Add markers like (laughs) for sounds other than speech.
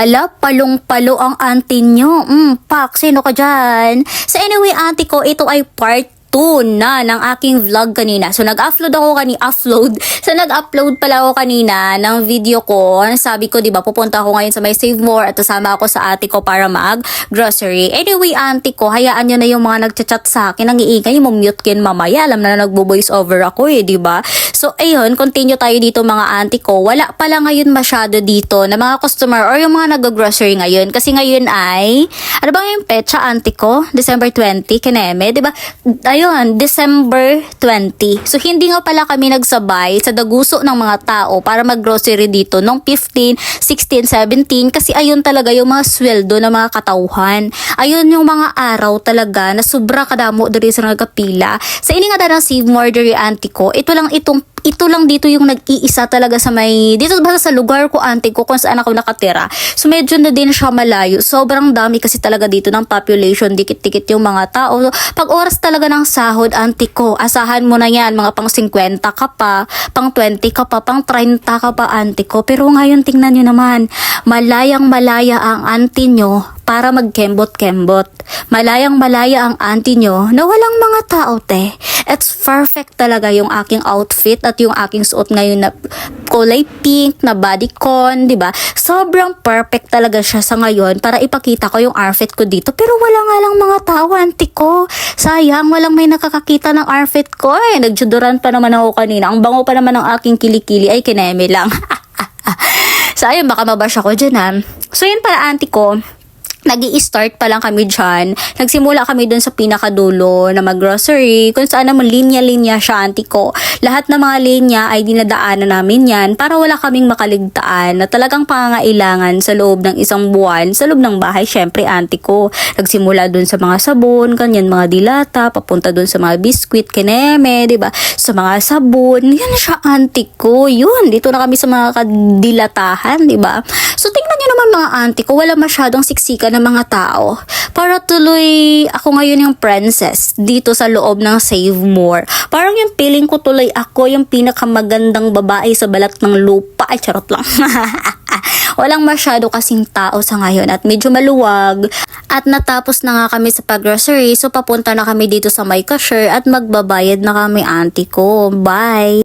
Hala, palong-palo ang auntie nyo. Mm, pak, sino ka dyan? So anyway, auntie ko, ito ay part 2 na ng aking vlog kanina. So, nag-upload ako kani upload. (laughs) So, nag-upload pala ako kanina ng video ko. Sabi ko, di ba, pupunta ako ngayon sa may Save More at kasama ako sa ate ko para mag-grocery. Anyway, auntie ko, hayaan nyo na yung mga nagchat-chat sa akin. Ang iingay, mo mute kin mamaya. Alam na na nagbo-voice over ako eh, di ba? So, ayun, continue tayo dito mga auntie ko. Wala pala ngayon masyado dito na mga customer or yung mga nag-grocery ngayon. Kasi ngayon ay, ano bang yung petsa auntie ko? December 20, kineme, di ba? Ayun, December 20. So, hindi nga pala kami nagsabay sa daguso ng mga tao para mag-grocery dito nung 15, 16, 17 kasi ayun talaga yung mga sweldo ng mga katauhan. Ayun yung mga araw talaga na sobra kadamo diri sa nagkapila. Sa ini nga ng Save More diri auntie ko, ito lang itong ito lang dito yung nag-iisa talaga sa may, dito basta sa lugar ko, auntie ko, kung saan ako nakatira. So, medyo na din siya malayo. Sobrang dami kasi talaga dito ng population, dikit-dikit yung mga tao. Pag oras talaga ng sahod, auntie ko, asahan mo na yan, mga pang 50 ka pa, pang 20 ka pa, pang 30 ka pa, auntie ko. Pero ngayon, tingnan nyo naman, malayang malaya ang auntie nyo para magkembot-kembot. Malayang malaya ang auntie nyo na walang mga tao, te. It's perfect talaga yung aking outfit at yung aking suot ngayon na kulay pink, na bodycon, di ba? Sobrang perfect talaga siya sa ngayon para ipakita ko yung outfit ko dito. Pero wala nga lang mga tao, auntie ko. Sayang, walang may nakakakita ng outfit ko eh. Nagjuduran pa naman ako kanina. Ang bango pa naman ng aking kilikili ay kineme lang. (laughs) so ayun, baka mabash ako dyan ha. So yun para auntie ko, nag start pa lang kami dyan. Nagsimula kami dun sa pinakadulo na mag-grocery. Kung saan naman linya-linya siya, auntie ko. Lahat ng mga linya ay dinadaanan namin yan para wala kaming makaligtaan na talagang pangangailangan sa loob ng isang buwan. Sa loob ng bahay, syempre, auntie ko. Nagsimula dun sa mga sabon, kanyan mga dilata, papunta dun sa mga biskwit, kineme, ba? Sa mga sabon. Yan siya, auntie ko. Yun, dito na kami sa mga kadilatahan, di ba? So, tingnan nyo naman mga auntie ko, wala masyadong siksikan ng mga tao. Para tuloy ako ngayon yung princess dito sa loob ng Save More. Parang yung feeling ko tuloy ako yung pinakamagandang babae sa balat ng lupa. Ay, charot lang. (laughs) Walang masyado kasing tao sa ngayon at medyo maluwag. At natapos na nga kami sa pag-grocery so papunta na kami dito sa may cashier at magbabayad na kami auntie ko. Bye!